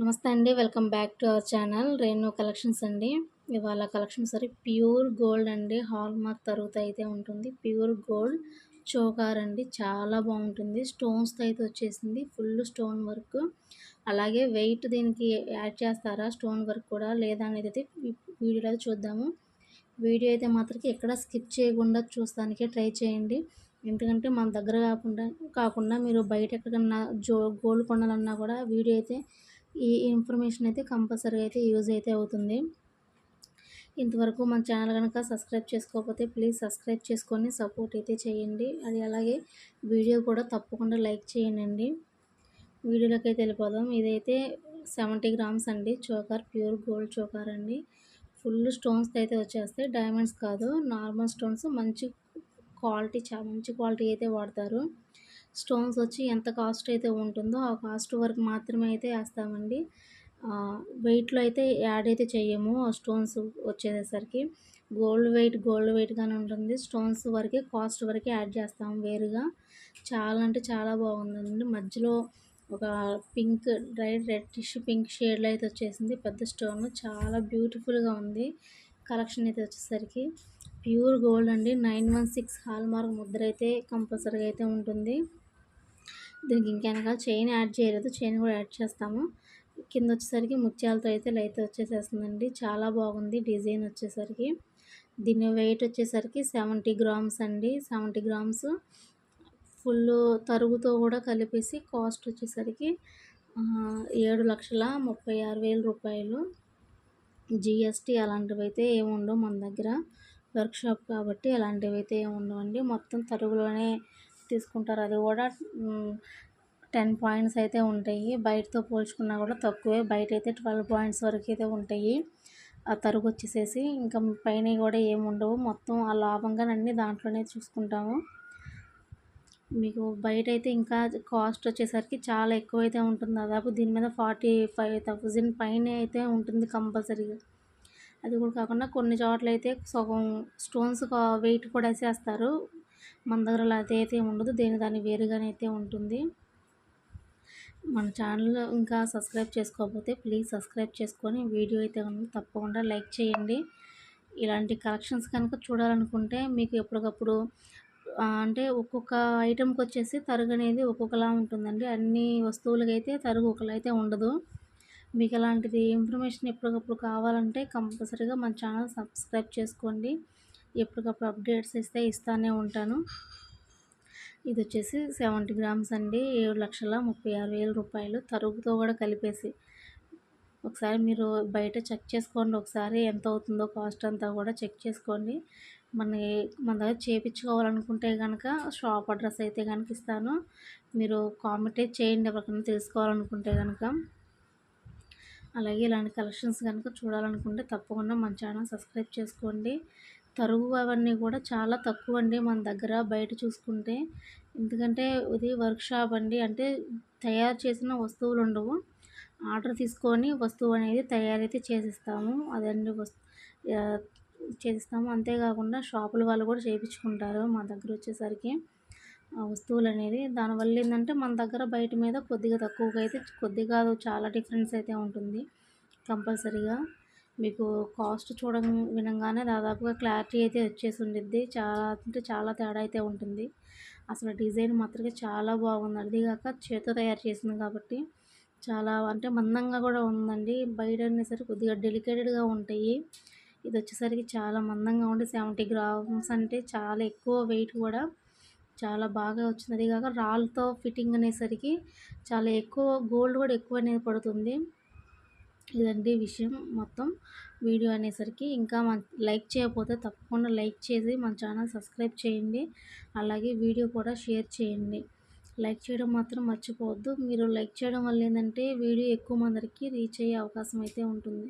నమస్తే అండి. Welcome back to our channel. Renu collections అండి. ఇవాళ కలెక్షన్ సరే ప్యూర్ గోల్డ్ అండి. హాల్ మార్క్ తరుగుతూ అయితే ఉంటుంది. ప్యూర్ గోల్డ్ చోకార్ అండి. చాలా బాగుంటుంది. స్టోన్స్తో అయితే వచ్చేసింది. Full stone work. అలాగే వెయిట్ దీనికి యాడ్ చేస్తారా? స్టోన్ వర్క్ కూడా లేదా అనేది అయితే వీడియోలో చూద్దాము. వీడియో అయితే మాత్రం ఎక్కడ స్కిప్ చేయకుండా చూస్తానికే ట్రై చేయండి. ఎందుకంటే మన దగ్గర కాకుండా కాకుండా మీరు బయట ఎక్కడన్నా జో గోల్డ్ కొనాలన్నా కూడా వీడియో అయితే ఈ ఇన్ఫర్మేషన్ అయితే కంపల్సరీ అయితే యూజ్ అయితే అవుతుంది. ఇంతవరకు మన ఛానల్ కనుక సబ్స్క్రైబ్ చేసుకోకపోతే ప్లీజ్ సబ్స్క్రైబ్ చేసుకొని సపోర్ట్ అయితే చేయండి. అది అలాగే వీడియో కూడా తప్పకుండా లైక్ చేయండి. వీడియోలోకి అయితే వెళ్ళిపోదాం. ఇదైతే సెవెంటీ గ్రామ్స్ అండి. చోకర్ ప్యూర్ గోల్డ్ చోకర్ అండి. ఫుల్ స్టోన్స్ అయితే వచ్చేస్తాయి. డైమండ్స్ కాదు నార్మల్ స్టోన్స్. మంచి క్వాలిటీ చా మంచి క్వాలిటీ అయితే వాడతారు. స్టోన్స్ వచ్చి ఎంత కాస్ట్ అయితే ఉంటుందో ఆ కాస్ట్ వరకు మాత్రమే అయితే వేస్తామండి. వెయిట్లో అయితే యాడ్ అయితే చేయము స్టోన్స్ వచ్చేసరికి గోల్డ్ వెయిట్ గోల్డ్ వెయిట్గానే ఉంటుంది. స్టోన్స్ వరకే కాస్ట్ వరకే యాడ్ చేస్తాం వేరుగా. చాలా అంటే చాలా బాగుందండి. మధ్యలో ఒక pink dry red tissue pink షేడ్లో అయితే వచ్చేసింది. పెద్ద స్టోన్. చాలా బ్యూటిఫుల్గా ఉంది కలెక్షన్ అయితే వచ్చేసరికి. ప్యూర్ గోల్డ్ అండి. Nine one six hallmark ముద్ర అయితే కంపల్సరీగా అయితే ఉంటుంది. దీనికి ఇంకెనక చైన్ యాడ్ చేయలేదు. చైన్ కూడా యాడ్ చేస్తాము. కింద వచ్చేసరికి ముత్యాలతో అయితే లైట్ వచ్చేసేస్తుందండి. చాలా బాగుంది డిజైన్ వచ్చేసరికి. దీని వెయిట్ వచ్చేసరికి సెవెంటీ గ్రామ్స్ అండి. సెవెంటీ గ్రామ్స్ ఫుల్ తరుగుతో కూడా కలిపేసి కాస్ట్ వచ్చేసరికి ఏడు లక్షల ముప్పై ఆరు వేల రూపాయలు. జిఎస్టీ అలాంటివి అయితే ఏముండవు మన దగ్గర. వర్క్షాప్ కాబట్టి అలాంటివి అయితే ఏముండవండి మొత్తం తరుగులోనే తీసుకుంటారు. అది కూడా టెన్ పాయింట్స్ అయితే ఉంటాయి. బయటతో పోల్చుకున్నా కూడా తక్కువే. బయట అయితే ట్వెల్వ్ పాయింట్స్ వరకు అయితే ఉంటాయి. ఆ తరుగు వచ్చేసేసి ఇంకా పైన కూడా ఏమి ఉండవు. మొత్తం ఆ లాభంగా అన్ని దాంట్లోనే చూసుకుంటాము. మీకు బయట అయితే ఇంకా కాస్ట్ వచ్చేసరికి చాలా ఎక్కువ అయితే ఉంటుంది. దాదాపు దీని మీద ఫార్టీ ఫైవ్ థౌజండ్ పైన అయితే ఉంటుంది కంపల్సరీగా. అది కూడా కాకుండా కొన్ని చోట్ల అయితే సగం స్టోన్స్ వెయిట్ కూడా వేసేస్తారు. మన దగ్గర అలా అయితే ఉండదు. దేని దాని వేరుగానే అయితే ఉంటుంది. మన ఛానల్ ఇంకా సబ్స్క్రైబ్ చేసుకోకపోతే ప్లీజ్ సబ్స్క్రైబ్ చేసుకొని వీడియో అయితే తప్పకుండా లైక్ చేయండి. ఇలాంటి కలెక్షన్స్ కనుక చూడాలనుకుంటే మీకు ఎప్పటికప్పుడు అంటే ఒక్కొక్క ఐటెంకి వచ్చేసి తరుగు అనేది ఒక్కొక్కలా ఉంటుందండి. అన్ని వస్తువులకైతే తరుగు ఒకలా అయితే ఉండదు. మీకు అలాంటిది ఇన్ఫర్మేషన్ ఎప్పటికప్పుడు కావాలంటే కంపల్సరీగా మన ఛానల్ సబ్స్క్రైబ్ చేసుకోండి. ఎప్పటికప్పుడు అప్డేట్స్ ఇస్తే ఇస్తానే ఉంటాను. ఇది వచ్చేసి సెవెంటీ గ్రామ్స్ అండి. ఏడు లక్షల ముప్పై ఆరు వేల రూపాయలు. తరుగుతో కూడా కలిపేసి ఒకసారి మీరు బయట చెక్ చేసుకోండి. ఒకసారి ఎంత అవుతుందో కాస్ట్ అంతా కూడా చెక్ చేసుకోండి. మన మన దగ్గర చేయించుకోవాలనుకుంటే కనుక షాప్ అడ్రస్ అయితే కనుక ఇస్తాను. మీరు కామెంటే చేయండి ఎవరికైనా తెలుసుకోవాలనుకుంటే కనుక అలాగే ఇలాంటి కలెక్షన్స్ కనుక చూడాలనుకుంటే తప్పకుండా మన ఛానల్ సబ్స్క్రైబ్ చేసుకోండి. తరుగు అవన్నీ కూడా చాలా తక్కువ అండి మన దగ్గర బయట చూసుకుంటే. ఎందుకంటే ఇది వర్క్షాప్ అండి. అంటే తయారు చేసిన వస్తువులు ఉండవు. ఆర్డర్ తీసుకొని వస్తువు అనేది తయారైతే చేసిస్తాము. అదండి వస్తు చేసిస్తాము. అంతేకాకుండా షాపుల వాళ్ళు కూడా చేయించుకుంటారు మా దగ్గర వచ్చేసరికి ఆ వస్తువులు అనేది. దానివల్ల ఏంటంటే మన దగ్గర బయట మీద కొద్దిగా తక్కువగా అయితే కొద్దిగా చాలా డిఫరెన్స్ అయితే ఉంటుంది కంపల్సరీగా. మీకు కాస్ట్ చూడ వినంగానే దాదాపుగా క్లారిటీ అయితే వచ్చేసి ఉండిద్ది. చాలా అంటే చాలా తేడా అయితే ఉంటుంది. అసలు డిజైన్ మాత్రమే చాలా బాగుంది. అదిగాక చేతితో తయారు చేసింది కాబట్టి చాలా అంటే మందంగా కూడా ఉందండి. బయట సరే కొద్దిగా డెలికేటెడ్గా ఉంటాయి. ఇది వచ్చేసరికి చాలా మందంగా ఉండి సెవెంటీ గ్రామ్స్ అంటే చాలా ఎక్కువ వెయిట్ కూడా చాలా బాగా వచ్చింది. అదిగాక రాళ్ళతో ఫిట్టింగ్ అనేసరికి చాలా ఎక్కువ గోల్డ్ కూడా ఎక్కువ అనేది పడుతుంది. ఇదండి విషయం మొత్తం. వీడియో అనేసరికి ఇంకా మన లైక్ చేయకపోతే తప్పకుండా లైక్ చేసి మన ఛానల్ సబ్స్క్రైబ్ చేయండి. అలాగే వీడియో కూడా షేర్ చేయండి. లైక్ చేయడం మాత్రం మర్చిపోవద్దు. మీరు లైక్ చేయడం వల్ల ఏంటంటే వీడియో ఎక్కువ మందికి రీచ్ అయ్యే అవకాశం అయితే ఉంటుంది.